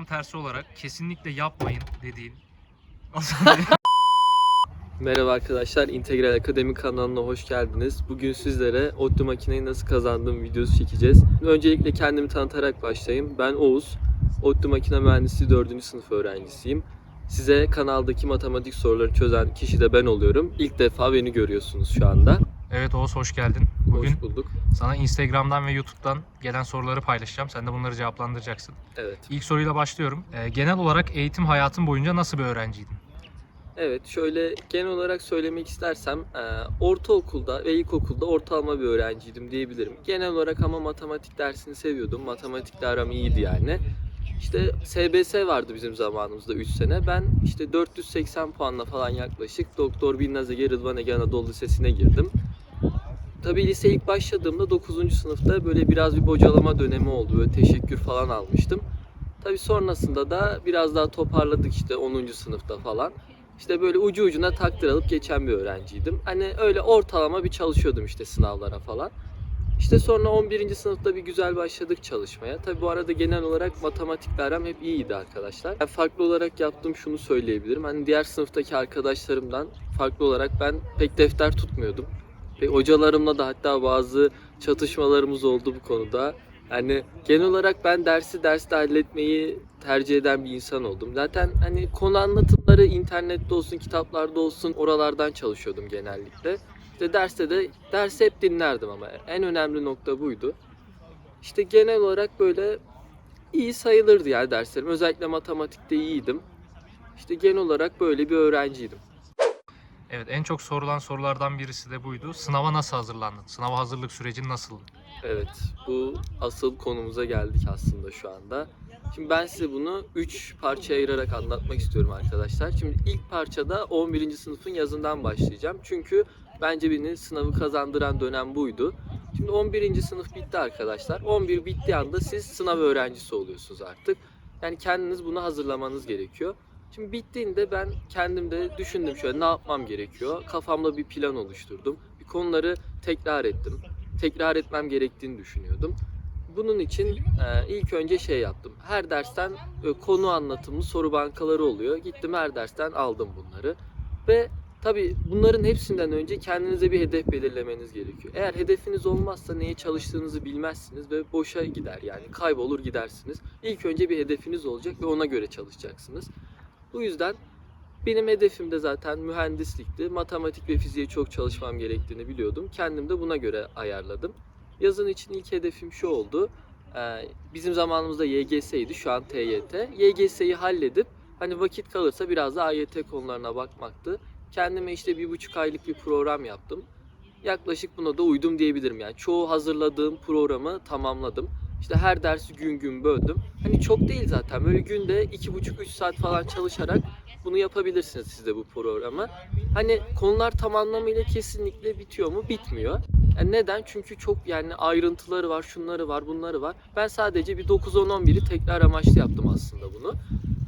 Tam tersi olarak kesinlikle yapmayın dediğin Merhaba arkadaşlar, Integral Akademi kanalına hoş geldiniz. Bugün sizlere ODTÜ makineyi nasıl kazandığım videosu çekeceğiz. Öncelikle kendimi tanıtarak başlayayım. Ben Oğuz, ODTÜ Makine Mühendisliği 4. sınıf öğrencisiyim. Size kanaldaki matematik soruları çözen kişi de ben oluyorum. İlk defa beni görüyorsunuz şu anda. Evet Oğuz hoş geldin. Bugün Hoş bulduk. sana Instagram'dan ve YouTube'dan gelen soruları paylaşacağım. Sen de bunları cevaplandıracaksın. Evet. İlk soruyla başlıyorum. Ee, genel olarak eğitim hayatın boyunca nasıl bir öğrenciydin? Evet, şöyle genel olarak söylemek istersem e, ortaokulda ve ilkokulda ortalama bir öğrenciydim diyebilirim. Genel olarak ama matematik dersini seviyordum. Matematikle aram iyiydi yani. İşte SBS vardı bizim zamanımızda 3 sene. Ben işte 480 puanla falan yaklaşık Doktor Binnaz Ege Rıdvan Ege Anadolu Lisesi'ne girdim. Tabii lise ilk başladığımda 9. sınıfta böyle biraz bir bocalama dönemi oldu. Böyle teşekkür falan almıştım. Tabii sonrasında da biraz daha toparladık işte 10. sınıfta falan. İşte böyle ucu ucuna takdir alıp geçen bir öğrenciydim. Hani öyle ortalama bir çalışıyordum işte sınavlara falan. İşte sonra 11. sınıfta bir güzel başladık çalışmaya. Tabii bu arada genel olarak matematikle aram hep iyiydi arkadaşlar. Ben farklı olarak yaptığım şunu söyleyebilirim. Hani diğer sınıftaki arkadaşlarımdan farklı olarak ben pek defter tutmuyordum. Ve hocalarımla da hatta bazı çatışmalarımız oldu bu konuda. Yani genel olarak ben dersi derste halletmeyi tercih eden bir insan oldum. Zaten hani konu anlatımları internette olsun, kitaplarda olsun oralardan çalışıyordum genellikle. İşte derste de dersi hep dinlerdim ama en önemli nokta buydu. İşte genel olarak böyle iyi sayılırdı yani derslerim. Özellikle matematikte iyiydim. İşte genel olarak böyle bir öğrenciydim. Evet en çok sorulan sorulardan birisi de buydu. Sınava nasıl hazırlandın? Sınava hazırlık sürecin nasıldı? Evet, bu asıl konumuza geldik aslında şu anda. Şimdi ben size bunu 3 parçaya ayırarak anlatmak istiyorum arkadaşlar. Şimdi ilk parçada 11. sınıfın yazından başlayacağım. Çünkü bence beni sınavı kazandıran dönem buydu. Şimdi 11. sınıf bitti arkadaşlar. 11 bittiği anda siz sınav öğrencisi oluyorsunuz artık. Yani kendiniz buna hazırlamanız gerekiyor. Şimdi bittiğinde ben kendimde düşündüm şöyle ne yapmam gerekiyor. Kafamda bir plan oluşturdum. Bir konuları tekrar ettim tekrar etmem gerektiğini düşünüyordum. Bunun için e, ilk önce şey yaptım. Her dersten e, konu anlatımlı soru bankaları oluyor. Gittim her dersten aldım bunları. Ve tabii bunların hepsinden önce kendinize bir hedef belirlemeniz gerekiyor. Eğer hedefiniz olmazsa neye çalıştığınızı bilmezsiniz ve boşa gider yani kaybolur gidersiniz. İlk önce bir hedefiniz olacak ve ona göre çalışacaksınız. Bu yüzden benim hedefim de zaten mühendislikti. Matematik ve fiziğe çok çalışmam gerektiğini biliyordum. Kendim de buna göre ayarladım. Yazın için ilk hedefim şu oldu. Ee, bizim zamanımızda YGS'ydi, şu an TYT. YGS'yi halledip hani vakit kalırsa biraz da AYT konularına bakmaktı. Kendime işte bir buçuk aylık bir program yaptım. Yaklaşık buna da uydum diyebilirim yani. Çoğu hazırladığım programı tamamladım. İşte her dersi gün gün böldüm. Hani çok değil zaten. Böyle günde iki buçuk üç saat falan çalışarak bunu yapabilirsiniz siz de bu programı. Hani konular tam anlamıyla kesinlikle bitiyor mu? Bitmiyor. Yani neden? Çünkü çok yani ayrıntıları var, şunları var, bunları var. Ben sadece bir 9-10-11'i tekrar amaçlı yaptım aslında bunu.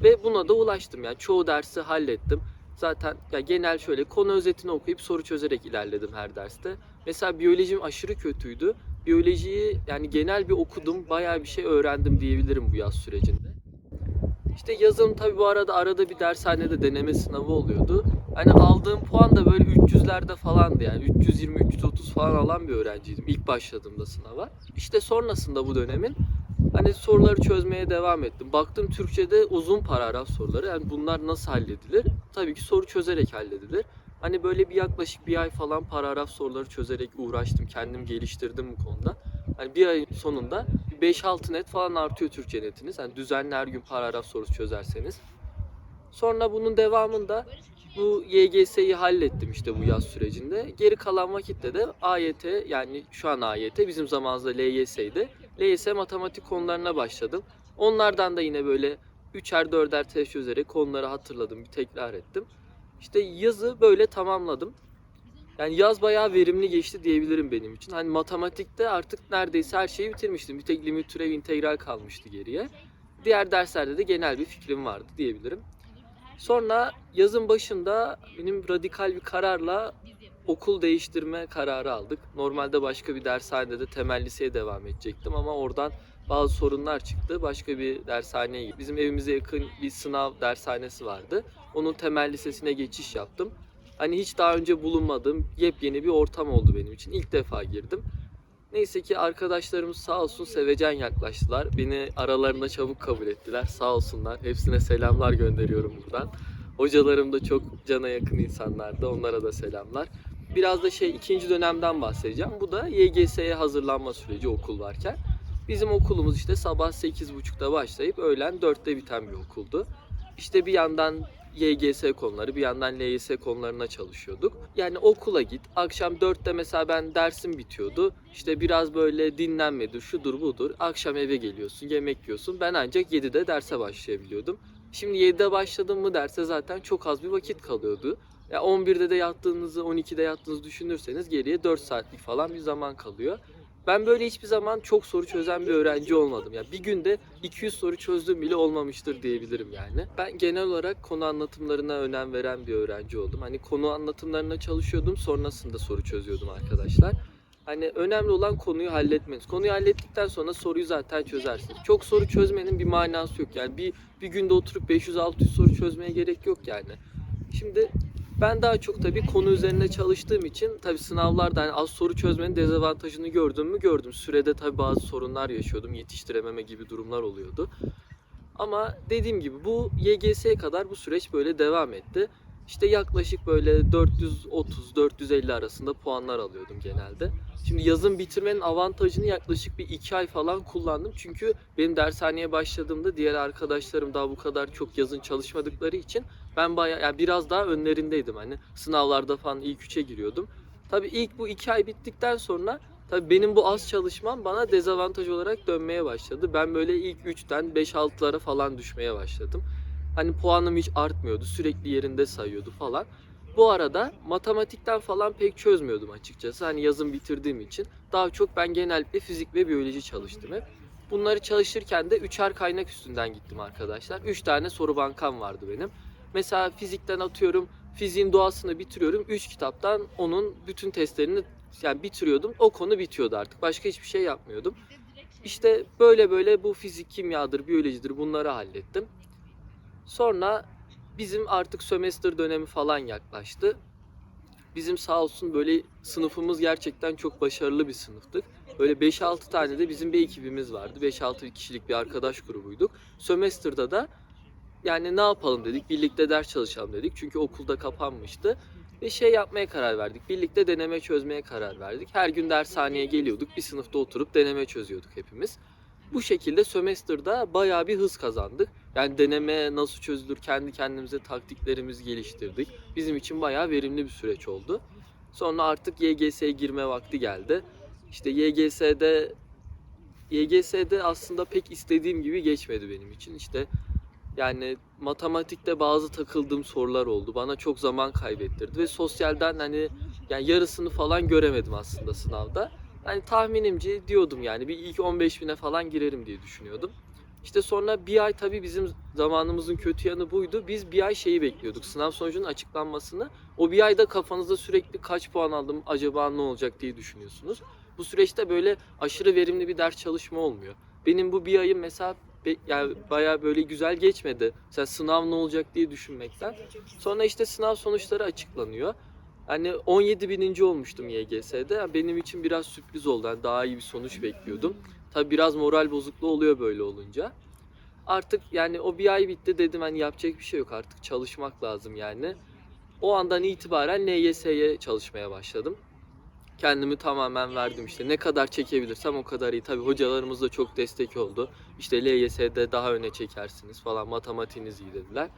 Ve buna da ulaştım yani. Çoğu dersi hallettim. Zaten ya genel şöyle konu özetini okuyup soru çözerek ilerledim her derste. Mesela biyolojim aşırı kötüydü. Biyolojiyi yani genel bir okudum. Bayağı bir şey öğrendim diyebilirim bu yaz sürecinde. İşte yazın tabii bu arada arada bir dershanede deneme sınavı oluyordu. Hani aldığım puan da böyle 300'lerde falandı yani 320-330 falan alan bir öğrenciydim ilk başladığımda sınava. İşte sonrasında bu dönemin hani soruları çözmeye devam ettim. Baktım Türkçe'de uzun paragraf soruları yani bunlar nasıl halledilir? Tabii ki soru çözerek halledilir. Hani böyle bir yaklaşık bir ay falan paragraf soruları çözerek uğraştım. Kendim geliştirdim bu konuda. Hani bir ay sonunda 5-6 net falan artıyor Türkçe netiniz. Hani düzenli her gün paragraf sorusu çözerseniz. Sonra bunun devamında bu YGS'yi hallettim işte bu yaz sürecinde. Geri kalan vakitte de AYT yani şu an AYT bizim zamanımızda LYS'ydi. LYS matematik konularına başladım. Onlardan da yine böyle üçer dörder test çözerek konuları hatırladım, bir tekrar ettim. İşte yazı böyle tamamladım. Yani yaz bayağı verimli geçti diyebilirim benim için. Hani matematikte artık neredeyse her şeyi bitirmiştim. Bir tek limit türev integral kalmıştı geriye. Diğer derslerde de genel bir fikrim vardı diyebilirim. Sonra yazın başında benim radikal bir kararla okul değiştirme kararı aldık. Normalde başka bir dershanede temel liseye devam edecektim ama oradan bazı sorunlar çıktı. Başka bir dershaneye gittim. Bizim evimize yakın bir sınav dershanesi vardı. Onun temel lisesine geçiş yaptım. Hani hiç daha önce bulunmadığım yepyeni bir ortam oldu benim için. İlk defa girdim. Neyse ki arkadaşlarımız sağ olsun sevecen yaklaştılar. Beni aralarında çabuk kabul ettiler. Sağ olsunlar. Hepsine selamlar gönderiyorum buradan. Hocalarım da çok cana yakın insanlardı. Onlara da selamlar. Biraz da şey ikinci dönemden bahsedeceğim. Bu da YGS'ye hazırlanma süreci okul varken. Bizim okulumuz işte sabah 8.30'da başlayıp öğlen 4'te biten bir okuldu. İşte bir yandan YGS konuları, bir yandan LYS konularına çalışıyorduk. Yani okula git, akşam 4'te mesela ben dersim bitiyordu. İşte biraz böyle dinlenmedir, şudur budur. Akşam eve geliyorsun, yemek yiyorsun. Ben ancak 7'de derse başlayabiliyordum. Şimdi 7'de başladım mı derse zaten çok az bir vakit kalıyordu. Ya 11'de de yattığınızı, 12'de yattığınızı düşünürseniz geriye 4 saatlik falan bir zaman kalıyor. Ben böyle hiçbir zaman çok soru çözen bir öğrenci olmadım. Ya bir günde 200 soru çözdüğüm bile olmamıştır diyebilirim yani. Ben genel olarak konu anlatımlarına önem veren bir öğrenci oldum. Hani konu anlatımlarına çalışıyordum, sonrasında soru çözüyordum arkadaşlar. Hani önemli olan konuyu halletmeniz. Konuyu hallettikten sonra soruyu zaten çözersiniz. Çok soru çözmenin bir manası yok. Yani bir bir günde oturup 500-600 soru çözmeye gerek yok yani. Şimdi ben daha çok tabii konu üzerine çalıştığım için tabii sınavlarda hani az soru çözmenin dezavantajını gördüm mü gördüm. Sürede tabii bazı sorunlar yaşıyordum. Yetiştirememe gibi durumlar oluyordu. Ama dediğim gibi bu YGS'ye kadar bu süreç böyle devam etti. İşte yaklaşık böyle 430-450 arasında puanlar alıyordum genelde. Şimdi yazın bitirmenin avantajını yaklaşık bir 2 ay falan kullandım. Çünkü benim dershaneye başladığımda diğer arkadaşlarım daha bu kadar çok yazın çalışmadıkları için ben bayağı yani biraz daha önlerindeydim hani sınavlarda falan ilk 3'e giriyordum. Tabii ilk bu 2 ay bittikten sonra tabii benim bu az çalışmam bana dezavantaj olarak dönmeye başladı. Ben böyle ilk 3'ten 5-6'lara falan düşmeye başladım. Hani puanım hiç artmıyordu. Sürekli yerinde sayıyordu falan. Bu arada matematikten falan pek çözmüyordum açıkçası. Hani yazın bitirdiğim için. Daha çok ben genellikle fizik ve biyoloji çalıştım hep. Bunları çalışırken de üçer kaynak üstünden gittim arkadaşlar. Üç tane soru bankam vardı benim. Mesela fizikten atıyorum fiziğin doğasını bitiriyorum. Üç kitaptan onun bütün testlerini yani bitiriyordum. O konu bitiyordu artık. Başka hiçbir şey yapmıyordum. İşte böyle böyle bu fizik, kimyadır, biyolojidir bunları hallettim. Sonra bizim artık sömestr dönemi falan yaklaştı. Bizim sağ olsun böyle sınıfımız gerçekten çok başarılı bir sınıftık. Böyle 5-6 tane de bizim bir ekibimiz vardı. 5-6 kişilik bir arkadaş grubuyduk. Sömestr'da da yani ne yapalım dedik. Birlikte ders çalışalım dedik. Çünkü okulda kapanmıştı. Ve şey yapmaya karar verdik. Birlikte deneme çözmeye karar verdik. Her gün dershaneye geliyorduk. Bir sınıfta oturup deneme çözüyorduk hepimiz. Bu şekilde sömestrda bayağı bir hız kazandık. Yani deneme nasıl çözülür kendi kendimize taktiklerimizi geliştirdik. Bizim için bayağı verimli bir süreç oldu. Sonra artık YGS'ye girme vakti geldi. İşte YGS'de YGS'de aslında pek istediğim gibi geçmedi benim için. İşte yani matematikte bazı takıldığım sorular oldu. Bana çok zaman kaybettirdi ve sosyalden hani yani yarısını falan göremedim aslında sınavda. Yani tahminimce diyordum yani bir ilk 15 bine falan girerim diye düşünüyordum. İşte sonra bir ay tabii bizim zamanımızın kötü yanı buydu. Biz bir ay şeyi bekliyorduk. Sınav sonucunun açıklanmasını. O bir ayda kafanızda sürekli kaç puan aldım acaba ne olacak diye düşünüyorsunuz. Bu süreçte böyle aşırı verimli bir ders çalışma olmuyor. Benim bu bir ayım mesela yani bayağı böyle güzel geçmedi. Mesela sınav ne olacak diye düşünmekten. Sonra işte sınav sonuçları açıklanıyor. Hani 17 bininci olmuştum YGS'de. Yani benim için biraz sürpriz oldu. Yani daha iyi bir sonuç bekliyordum. Tabi biraz moral bozukluğu oluyor böyle olunca. Artık yani o bir ay bitti dedim hani yapacak bir şey yok artık çalışmak lazım yani. O andan itibaren LYS'ye çalışmaya başladım. Kendimi tamamen verdim işte ne kadar çekebilirsem o kadar iyi. Tabi hocalarımız da çok destek oldu. İşte LYS'de daha öne çekersiniz falan matematiğiniz iyi dediler.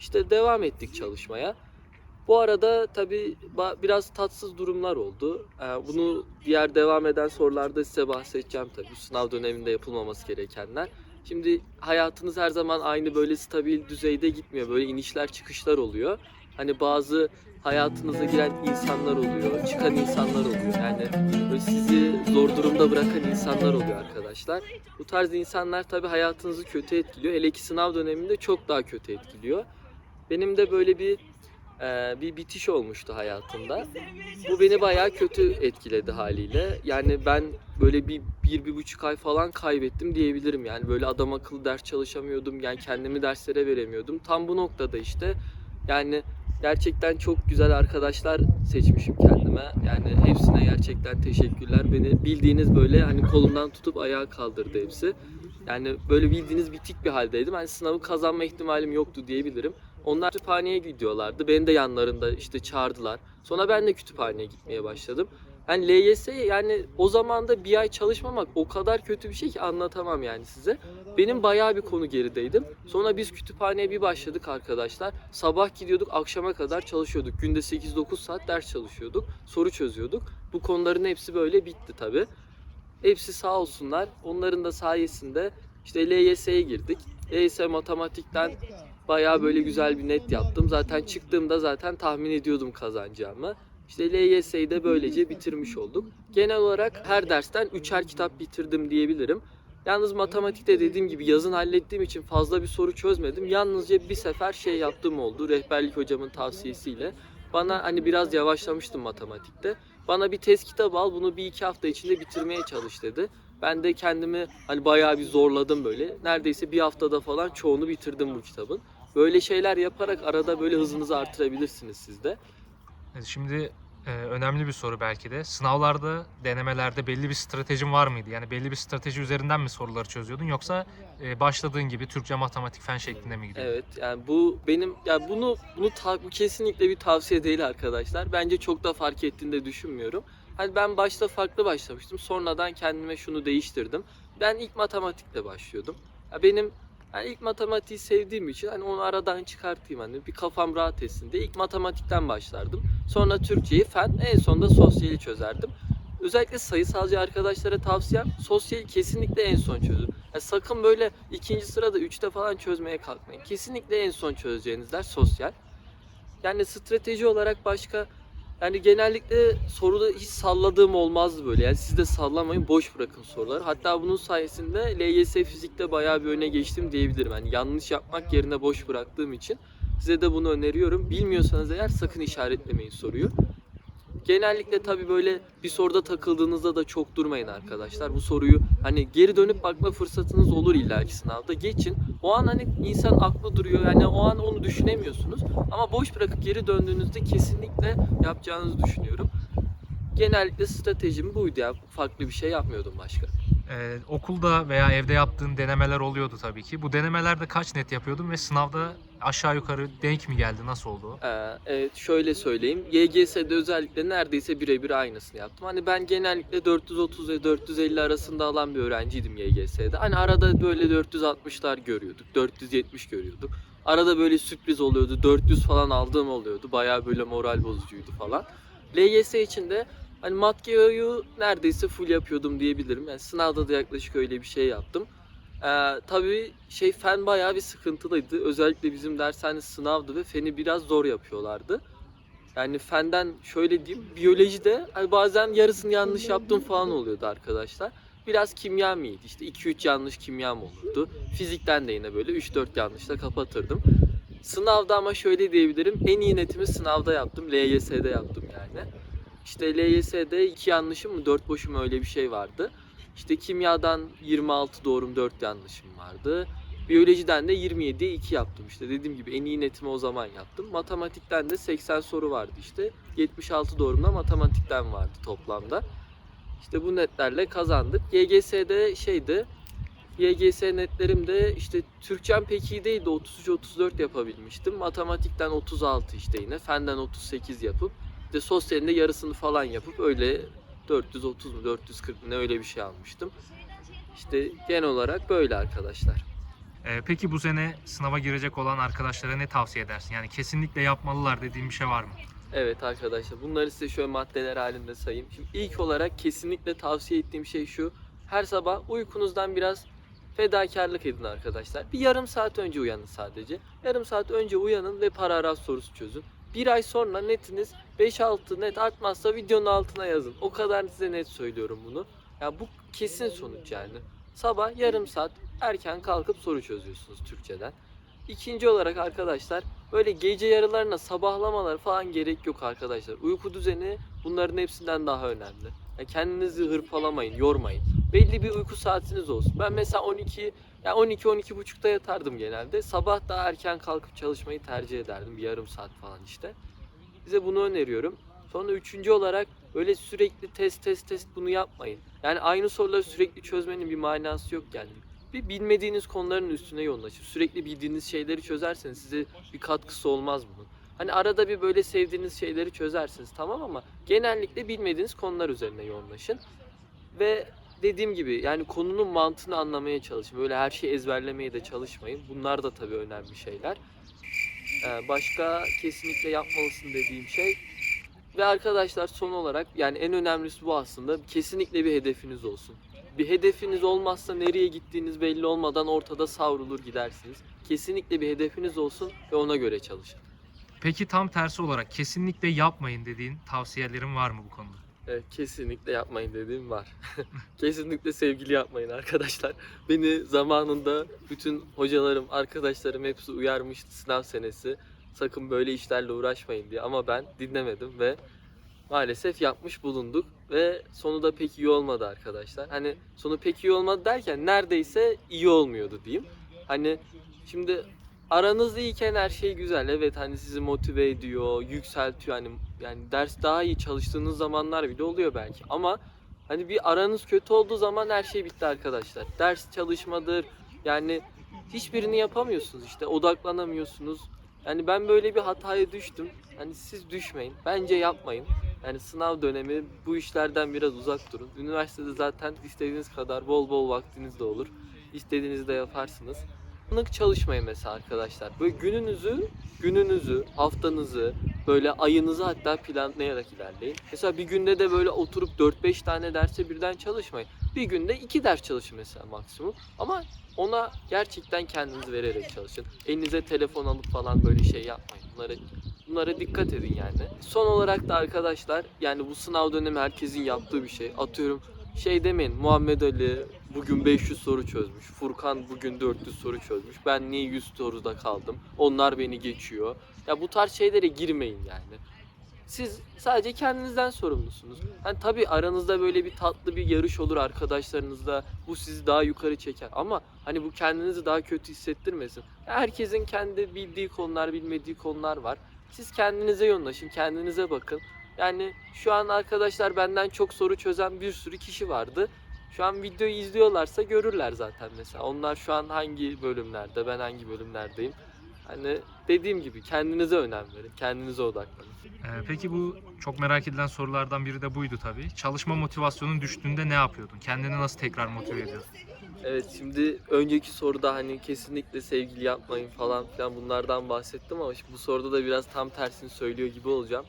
İşte devam ettik çalışmaya. Bu arada tabi biraz tatsız durumlar oldu. Ee, Bunu diğer devam eden sorularda size bahsedeceğim tabi. Bu sınav döneminde yapılmaması gerekenler. Şimdi hayatınız her zaman aynı böyle stabil düzeyde gitmiyor. Böyle inişler çıkışlar oluyor. Hani bazı hayatınıza giren insanlar oluyor, çıkan insanlar oluyor. Yani sizi zor durumda bırakan insanlar oluyor arkadaşlar. Bu tarz insanlar tabi hayatınızı kötü etkiliyor. Hele ki sınav döneminde çok daha kötü etkiliyor. Benim de böyle bir e, bir bitiş olmuştu hayatımda. Bu beni bayağı kötü etkiledi haliyle. Yani ben böyle bir, bir, bir buçuk ay falan kaybettim diyebilirim. Yani böyle adam akıllı ders çalışamıyordum. Yani kendimi derslere veremiyordum. Tam bu noktada işte yani gerçekten çok güzel arkadaşlar seçmişim kendime. Yani hepsine gerçekten teşekkürler. Beni bildiğiniz böyle hani kolumdan tutup ayağa kaldırdı hepsi. Yani böyle bildiğiniz bitik bir haldeydim. Hani sınavı kazanma ihtimalim yoktu diyebilirim. Onlar kütüphaneye gidiyorlardı. Beni de yanlarında işte çağırdılar. Sonra ben de kütüphaneye gitmeye başladım. Yani LYS yani o zaman da bir ay çalışmamak o kadar kötü bir şey ki anlatamam yani size. Benim bayağı bir konu gerideydim. Sonra biz kütüphaneye bir başladık arkadaşlar. Sabah gidiyorduk akşama kadar çalışıyorduk. Günde 8-9 saat ders çalışıyorduk. Soru çözüyorduk. Bu konuların hepsi böyle bitti tabi. Hepsi sağ olsunlar. Onların da sayesinde işte LYS'ye girdik. LYS matematikten bayağı böyle güzel bir net yaptım. Zaten çıktığımda zaten tahmin ediyordum kazanacağımı. İşte LYS'yi de böylece bitirmiş olduk. Genel olarak her dersten üçer kitap bitirdim diyebilirim. Yalnız matematikte dediğim gibi yazın hallettiğim için fazla bir soru çözmedim. Yalnızca bir sefer şey yaptığım oldu rehberlik hocamın tavsiyesiyle. Bana hani biraz yavaşlamıştım matematikte. Bana bir test kitabı al bunu bir iki hafta içinde bitirmeye çalış dedi. Ben de kendimi hani bayağı bir zorladım böyle. Neredeyse bir haftada falan çoğunu bitirdim bu kitabın. Böyle şeyler yaparak arada böyle hızınızı artırabilirsiniz siz de. Evet, Şimdi e, önemli bir soru belki de. Sınavlarda, denemelerde belli bir stratejin var mıydı? Yani belli bir strateji üzerinden mi soruları çözüyordun yoksa e, başladığın gibi Türkçe, matematik, fen şeklinde mi gidiyordun? Evet yani bu benim ya bunu bunu ta- bu kesinlikle bir tavsiye değil arkadaşlar. Bence çok da fark ettiğini de düşünmüyorum. Hani ben başta farklı başlamıştım. Sonradan kendime şunu değiştirdim. Ben ilk matematikle başlıyordum. Ya benim yani ilk matematiği sevdiğim için hani onu aradan çıkartayım hani bir kafam rahat etsin diye ilk matematikten başlardım. Sonra Türkçeyi, fen, en sonunda sosyali çözerdim. Özellikle sayısalcı arkadaşlara tavsiyem sosyali kesinlikle en son çözün. Yani sakın böyle ikinci sırada üçte falan çözmeye kalkmayın. Kesinlikle en son çözeceğiniz ders sosyal. Yani strateji olarak başka yani genellikle soruda hiç salladığım olmazdı böyle. Yani siz de sallamayın, boş bırakın soruları. Hatta bunun sayesinde LYS fizikte bayağı bir öne geçtim diyebilirim. Yani yanlış yapmak yerine boş bıraktığım için size de bunu öneriyorum. Bilmiyorsanız eğer sakın işaretlemeyin soruyu. Genellikle tabii böyle bir soruda takıldığınızda da çok durmayın arkadaşlar. Bu soruyu hani geri dönüp bakma fırsatınız olur illaki sınavda. Geçin. O an hani insan aklı duruyor. Yani o an onu düşünemiyorsunuz. Ama boş bırakıp geri döndüğünüzde kesinlikle yapacağınızı düşünüyorum. Genellikle stratejim buydu ya. Farklı bir şey yapmıyordum başka. Ee, okulda veya evde yaptığın denemeler oluyordu tabii ki. Bu denemelerde kaç net yapıyordun ve sınavda aşağı yukarı denk mi geldi? Nasıl oldu? Ee, evet şöyle söyleyeyim. YGS'de özellikle neredeyse birebir aynısını yaptım. Hani ben genellikle 430 ve 450 arasında alan bir öğrenciydim YGS'de. Hani arada böyle 460'lar görüyorduk. 470 görüyorduk. Arada böyle sürpriz oluyordu. 400 falan aldığım oluyordu. Bayağı böyle moral bozucuydu falan. LYS için de hani Matgeo'yu neredeyse full yapıyordum diyebilirim. Yani sınavda da yaklaşık öyle bir şey yaptım. Ee, tabii şey fen bayağı bir sıkıntılıydı. Özellikle bizim dershane sınavdı ve feni biraz zor yapıyorlardı. Yani fenden şöyle diyeyim, biyolojide hani bazen yarısını yanlış yaptım falan oluyordu arkadaşlar. Biraz kimya mıydı? İşte 2-3 yanlış kimyam olurdu. Fizikten de yine böyle 3-4 yanlışla kapatırdım. Sınavda ama şöyle diyebilirim. En iyi netimi sınavda yaptım. LYS'de yaptım. İşte LYS'de 2 yanlışım mı 4 boşum öyle bir şey vardı. İşte kimyadan 26 doğrum 4 yanlışım vardı. Biyolojiden de 27'ye 2 yaptım işte. Dediğim gibi en iyi netimi o zaman yaptım. Matematikten de 80 soru vardı işte. 76 doğrumda matematikten vardı toplamda. İşte bu netlerle kazandık. YGS'de şeydi. YGS netlerim de işte Türkçem pek iyi değildi. 33-34 yapabilmiştim. Matematikten 36 işte yine. Fenden 38 yapıp işte sosyalinde yarısını falan yapıp öyle 430 mu 440 mu ne öyle bir şey almıştım. İşte genel olarak böyle arkadaşlar. Ee, peki bu sene sınava girecek olan arkadaşlara ne tavsiye edersin? Yani kesinlikle yapmalılar dediğin bir şey var mı? Evet arkadaşlar bunları size şöyle maddeler halinde sayayım. Şimdi ilk olarak kesinlikle tavsiye ettiğim şey şu. Her sabah uykunuzdan biraz fedakarlık edin arkadaşlar. Bir yarım saat önce uyanın sadece. Yarım saat önce uyanın ve paragraf sorusu çözün. Bir ay sonra netiniz 5-6 net artmazsa videonun altına yazın. O kadar size net söylüyorum bunu. Ya bu kesin sonuç yani. Sabah yarım saat erken kalkıp soru çözüyorsunuz Türkçeden. İkinci olarak arkadaşlar böyle gece yarılarına sabahlamalar falan gerek yok arkadaşlar. Uyku düzeni bunların hepsinden daha önemli. Yani kendinizi hırpalamayın, yormayın. Belli bir uyku saatiniz olsun. Ben mesela 12 ya 12 12 buçukta yatardım genelde. Sabah daha erken kalkıp çalışmayı tercih ederdim. Bir yarım saat falan işte. Size bunu öneriyorum. Sonra üçüncü olarak öyle sürekli test test test bunu yapmayın. Yani aynı soruları sürekli çözmenin bir manası yok yani. Bir bilmediğiniz konuların üstüne yoğunlaşın. Sürekli bildiğiniz şeyleri çözerseniz size bir katkısı olmaz bunun. Hani arada bir böyle sevdiğiniz şeyleri çözersiniz tamam ama genellikle bilmediğiniz konular üzerine yoğunlaşın. Ve dediğim gibi yani konunun mantığını anlamaya çalışın. Böyle her şeyi ezberlemeye de çalışmayın. Bunlar da tabii önemli şeyler. Ee, başka kesinlikle yapmalısın dediğim şey ve arkadaşlar son olarak yani en önemlisi bu aslında kesinlikle bir hedefiniz olsun. Bir hedefiniz olmazsa nereye gittiğiniz belli olmadan ortada savrulur gidersiniz. Kesinlikle bir hedefiniz olsun ve ona göre çalışın. Peki tam tersi olarak kesinlikle yapmayın dediğin tavsiyelerin var mı bu konuda? Kesinlikle yapmayın dediğim var. kesinlikle sevgili yapmayın arkadaşlar. Beni zamanında bütün hocalarım, arkadaşlarım hepsi uyarmıştı sınav senesi. Sakın böyle işlerle uğraşmayın diye ama ben dinlemedim ve maalesef yapmış bulunduk ve sonu da pek iyi olmadı arkadaşlar. Hani sonu pek iyi olmadı derken neredeyse iyi olmuyordu diyeyim. Hani şimdi aranız iyiyken her şey güzel. Evet hani sizi motive ediyor, yükseltiyor. Hani yani ders daha iyi çalıştığınız zamanlar bile oluyor belki. Ama hani bir aranız kötü olduğu zaman her şey bitti arkadaşlar. Ders çalışmadır. Yani hiçbirini yapamıyorsunuz işte. Odaklanamıyorsunuz. Yani ben böyle bir hataya düştüm. Hani siz düşmeyin. Bence yapmayın. Yani sınav dönemi bu işlerden biraz uzak durun. Üniversitede zaten istediğiniz kadar bol bol vaktiniz de olur. İstediğinizde yaparsınız. Anlık çalışmayın mesela arkadaşlar. Böyle gününüzü, gününüzü, haftanızı, böyle ayınızı hatta planlayarak ilerleyin. Mesela bir günde de böyle oturup 4-5 tane derse birden çalışmayın. Bir günde 2 ders çalışın mesela maksimum. Ama ona gerçekten kendinizi vererek çalışın. Elinize telefon alıp falan böyle şey yapmayın. Bunlara bunlara dikkat edin yani. Son olarak da arkadaşlar yani bu sınav dönemi herkesin yaptığı bir şey. Atıyorum şey demeyin Muhammed Ali bugün 500 soru çözmüş. Furkan bugün 400 soru çözmüş. Ben niye 100 soruda kaldım? Onlar beni geçiyor. Ya bu tarz şeylere girmeyin yani. Siz sadece kendinizden sorumlusunuz. Hani tabii aranızda böyle bir tatlı bir yarış olur arkadaşlarınızla. Bu sizi daha yukarı çeker. Ama hani bu kendinizi daha kötü hissettirmesin. Herkesin kendi bildiği konular, bilmediği konular var. Siz kendinize yoğunlaşın, kendinize bakın. Yani şu an arkadaşlar benden çok soru çözen bir sürü kişi vardı. Şu an videoyu izliyorlarsa görürler zaten mesela. Onlar şu an hangi bölümlerde, ben hangi bölümlerdeyim. Hani dediğim gibi kendinize önem verin, kendinize odaklanın. Ee, peki bu çok merak edilen sorulardan biri de buydu tabii. Çalışma motivasyonun düştüğünde ne yapıyordun? Kendini nasıl tekrar motive ediyordun? Evet şimdi önceki soruda hani kesinlikle sevgili yapmayın falan filan bunlardan bahsettim ama şimdi bu soruda da biraz tam tersini söylüyor gibi olacağım.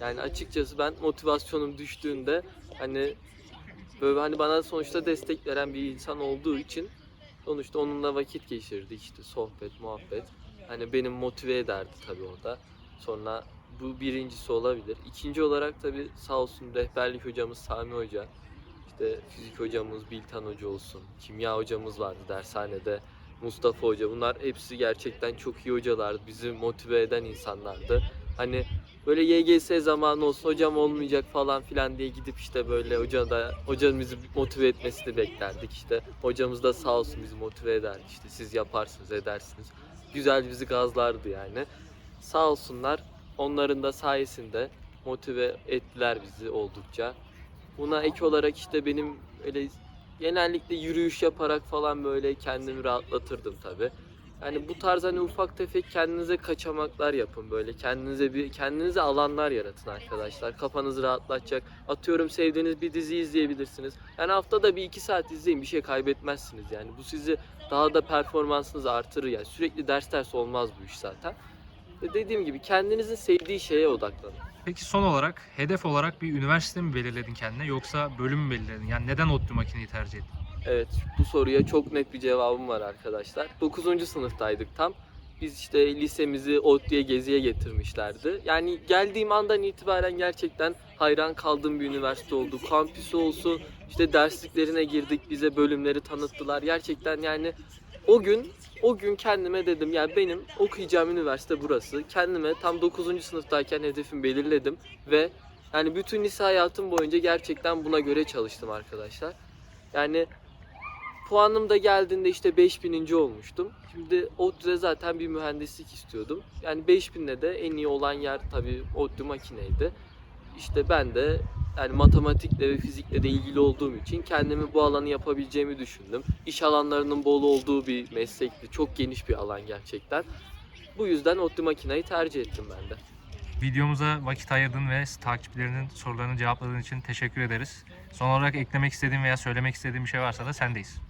Yani açıkçası ben motivasyonum düştüğünde hani böyle hani bana sonuçta destek veren bir insan olduğu için sonuçta onunla vakit geçirdik işte sohbet, muhabbet. Hani benim motive ederdi tabii o. Sonra bu birincisi olabilir. İkinci olarak tabii sağ olsun rehberlik hocamız Sami Hoca. İşte fizik hocamız Biltan Hoca olsun. Kimya hocamız vardı dershanede. Mustafa Hoca. Bunlar hepsi gerçekten çok iyi hocalardı. Bizi motive eden insanlardı. Hani böyle YGS zamanı olsun hocam olmayacak falan filan diye gidip işte böyle hoca da hocanın bizi motive etmesini beklerdik işte. Hocamız da sağ olsun bizi motive ederdi işte siz yaparsınız edersiniz. Güzel bizi gazlardı yani. Sağ olsunlar onların da sayesinde motive ettiler bizi oldukça. Buna ek olarak işte benim öyle genellikle yürüyüş yaparak falan böyle kendimi rahatlatırdım tabi. Yani bu tarz hani ufak tefek kendinize kaçamaklar yapın böyle. Kendinize bir kendinize alanlar yaratın arkadaşlar. Kafanızı rahatlatacak. Atıyorum sevdiğiniz bir dizi izleyebilirsiniz. Yani haftada bir iki saat izleyin bir şey kaybetmezsiniz yani. Bu sizi daha da performansınızı artırır yani. Sürekli ders ders olmaz bu iş zaten. Ve dediğim gibi kendinizin sevdiği şeye odaklanın. Peki son olarak hedef olarak bir üniversite mi belirledin kendine yoksa bölüm mü belirledin? Yani neden ODTÜ makineyi tercih ettin? Evet bu soruya çok net bir cevabım var arkadaşlar. 9. sınıftaydık tam. Biz işte lisemizi ODTÜ'ye geziye getirmişlerdi. Yani geldiğim andan itibaren gerçekten hayran kaldığım bir üniversite oldu. Kampüsü olsun, işte dersliklerine girdik, bize bölümleri tanıttılar. Gerçekten yani o gün o gün kendime dedim yani benim okuyacağım üniversite burası. Kendime tam 9. sınıftayken hedefimi belirledim ve yani bütün lise hayatım boyunca gerçekten buna göre çalıştım arkadaşlar. Yani puanım da geldiğinde işte 5000. olmuştum. Şimdi ODTÜ'de zaten bir mühendislik istiyordum. Yani 5000'de de en iyi olan yer tabii ODTÜ makineydi. İşte ben de yani matematikle ve fizikle de ilgili olduğum için kendimi bu alanı yapabileceğimi düşündüm. İş alanlarının bol olduğu bir meslekti. Çok geniş bir alan gerçekten. Bu yüzden ODTÜ makinayı tercih ettim ben de. Videomuza vakit ayırdığın ve takipçilerinin sorularını cevapladığın için teşekkür ederiz. Son olarak eklemek istediğin veya söylemek istediğin bir şey varsa da sendeyiz.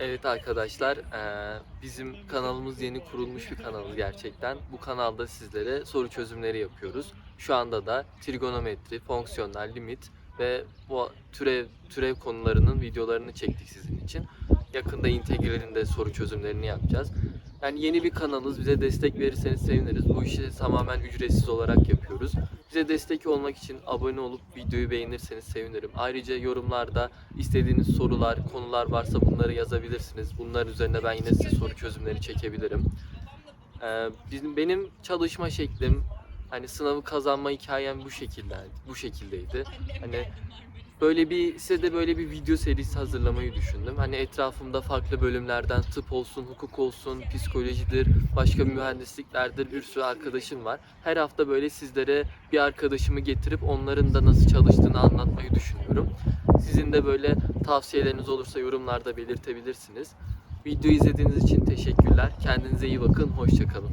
Evet arkadaşlar, eee, bizim kanalımız yeni kurulmuş bir kanal gerçekten. Bu kanalda sizlere soru çözümleri yapıyoruz. Şu anda da trigonometri, fonksiyonlar, limit ve bu türev türev konularının videolarını çektik sizin için. Yakında integralin de soru çözümlerini yapacağız. Yani yeni bir kanalız. Bize destek verirseniz seviniriz. Bu işi tamamen ücretsiz olarak yapıyoruz. Bize destek olmak için abone olup videoyu beğenirseniz sevinirim. Ayrıca yorumlarda istediğiniz sorular, konular varsa bunları yazabilirsiniz. Bunların üzerine ben yine size soru çözümleri çekebilirim. Ee, bizim benim çalışma şeklim hani sınavı kazanma hikayem bu şekilde bu şekildeydi. Hani böyle bir size de böyle bir video serisi hazırlamayı düşündüm. Hani etrafımda farklı bölümlerden tıp olsun, hukuk olsun, psikolojidir, başka mühendisliklerdir bir sürü arkadaşım var. Her hafta böyle sizlere bir arkadaşımı getirip onların da nasıl çalıştığını anlatmayı düşünüyorum. Sizin de böyle tavsiyeleriniz olursa yorumlarda belirtebilirsiniz. Videoyu izlediğiniz için teşekkürler. Kendinize iyi bakın. Hoşçakalın.